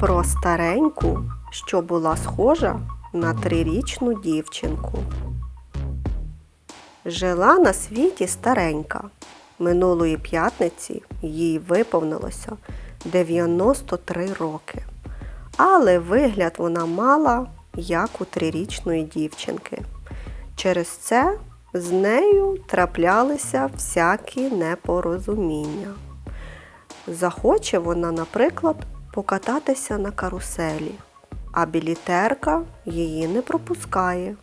Про стареньку, що була схожа на трирічну дівчинку. Жила на світі старенька. Минулої п'ятниці їй виповнилося 93 роки. Але вигляд вона мала, як у трирічної дівчинки. Через це з нею траплялися всякі непорозуміння. Захоче вона, наприклад, покататися на каруселі, а білітерка її не пропускає.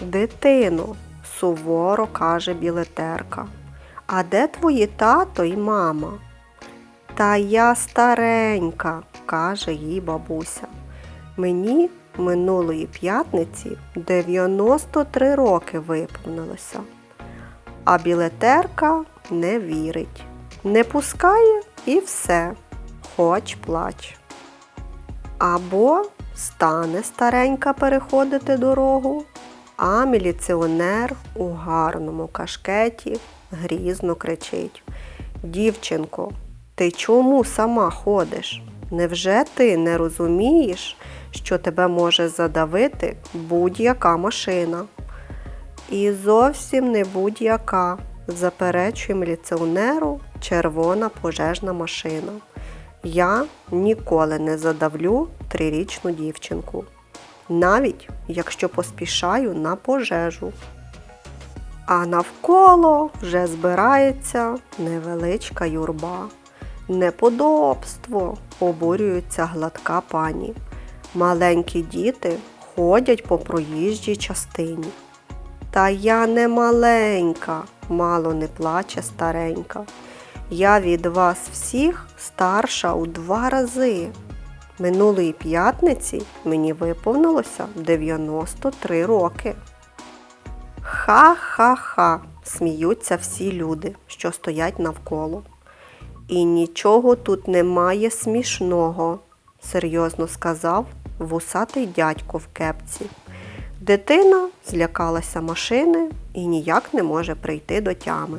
Дитино, суворо каже білетерка, а де твої тато й мама? Та я старенька, каже їй бабуся. Мені минулої п'ятниці 93 роки виповнилося. А білетерка не вірить, не пускає і все, хоч плач. Або стане старенька переходити дорогу, а міліціонер у гарному кашкеті грізно кричить: Дівчинко, ти чому сама ходиш? Невже ти не розумієш, що тебе може задавити будь-яка машина? І зовсім не будь-яка, заперечує міліціонеру червона пожежна машина. Я ніколи не задавлю трирічну дівчинку, навіть якщо поспішаю на пожежу. А навколо вже збирається невеличка юрба. Неподобство, обурюється гладка пані. Маленькі діти ходять по проїжджій частині. Та я не маленька, мало не плаче старенька. Я від вас всіх старша у два рази. Минулої п'ятниці мені виповнилося 93 роки. Ха-ха-ха, сміються всі люди, що стоять навколо. І нічого тут немає смішного, серйозно сказав вусатий дядько в кепці. Дитина злякалася машини і ніяк не може прийти до тями.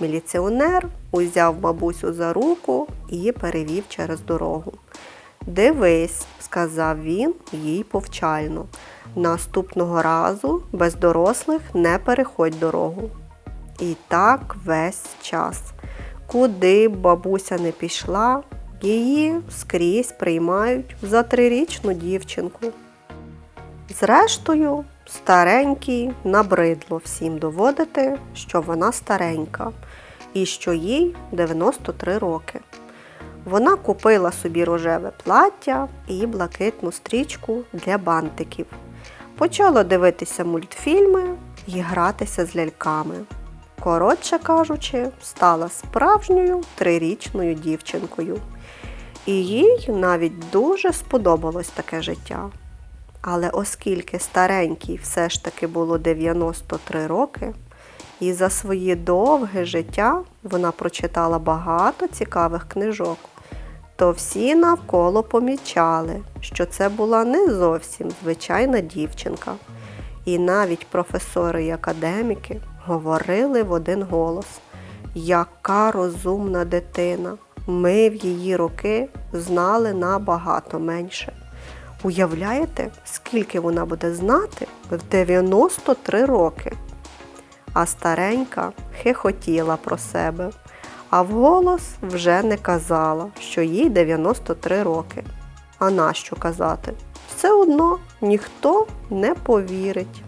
Міліціонер узяв бабусю за руку і перевів через дорогу. Дивись, сказав він їй повчально. Наступного разу без дорослих не переходь дорогу. І так весь час. Куди б бабуся не пішла, її скрізь приймають за трирічну дівчинку. Зрештою, старенькій набридло всім доводити, що вона старенька і що їй 93 роки. Вона купила собі рожеве плаття і блакитну стрічку для бантиків. Почала дивитися мультфільми і гратися з ляльками. Коротше кажучи, стала справжньою трирічною дівчинкою. І їй навіть дуже сподобалось таке життя. Але оскільки старенькій все ж таки було 93 роки, і за своє довге життя вона прочитала багато цікавих книжок, то всі навколо помічали, що це була не зовсім звичайна дівчинка. І навіть професори і академіки говорили в один голос: яка розумна дитина! Ми в її роки знали набагато менше. Уявляєте, скільки вона буде знати в 93 роки? А старенька хихотіла про себе, а вголос вже не казала, що їй 93 роки. А нащо казати? Все одно ніхто не повірить.